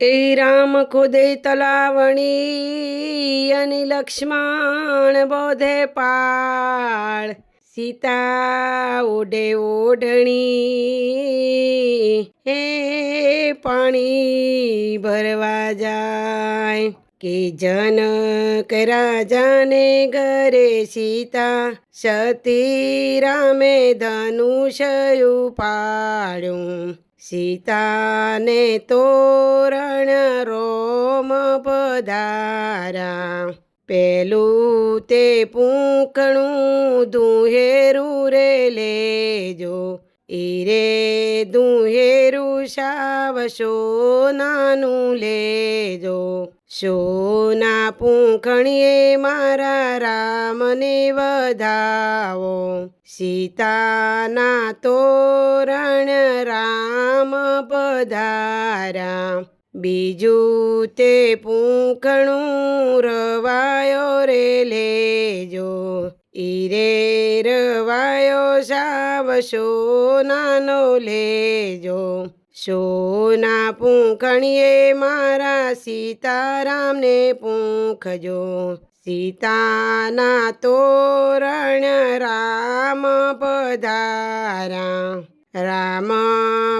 એ રામ ખુદે તલાવણી અને લક્ષ્મણ બોધે પાળ. સીતા ઓઢે ઓઢણી, હે પાણી ભરવા જાય. કે જનક રાજાને ઘરે સીતા, સતી રામે ધનુષ ઉપાડ્યું સીતાને તોરણ રોમ પધારા. પેલું તે પૂંકણું દુહેરું રે લેજો. ઈરે દુહેરું શાવશો સોનાનું લેજો. સોના પૂંખણીએ મારા રામને વધાવો. સીતાના તોરણ રામ પધારા બીજું તે પૂંખણું રવાયો રે લેજો. ઈરે રવાયો સાવ સોનાનો લેજો. સોના પૂંખણીએ મારા સીતારામને પૂંખજો. સીતાના તોરણ રામ પધારા રામ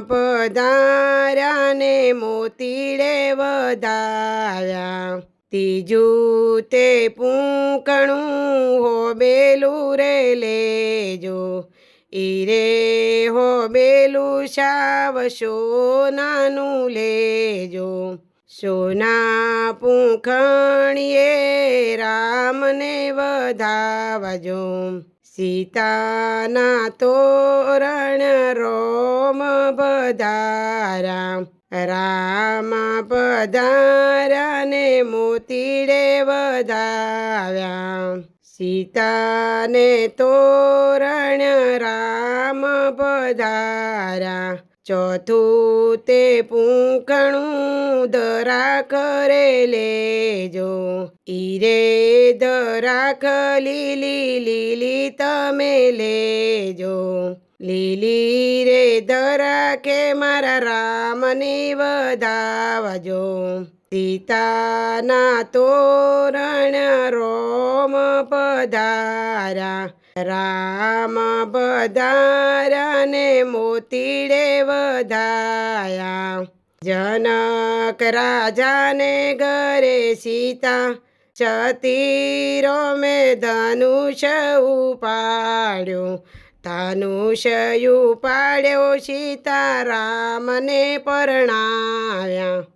પધાર્યા મોતીડે વધાર્યા. ત્રીજું તે પૂંકણું હોબેલું રે લેજો. ઈરે હો બેલું શાવ સોનાનું લેજો. સોના પૂંખણીએ રામને વધાવજો. સીતાના તોરણ રોમ બધારા રામ પધાર્યા ને મોતીડે વધાવ્યા. સીતાને તોરણ રામ પધારા. ચોથું તે પૂંખણું દરા કરે લેજો. ઈરે દરાખ લીલી લીલી તમે લેજો. લીલી રે દરાકે મારા રામની વધાવજો. સીતાના તોરણ રોમ પધારા. રામ પધારા ને મોતીડે વધાયા. જનક રાજાને ઘરે સીતા. ચતીરો મેં ધનુષ ઉપાડ્યું. ધનુષ ઉપાડ્યો સીતારામને પરણાવ્યા.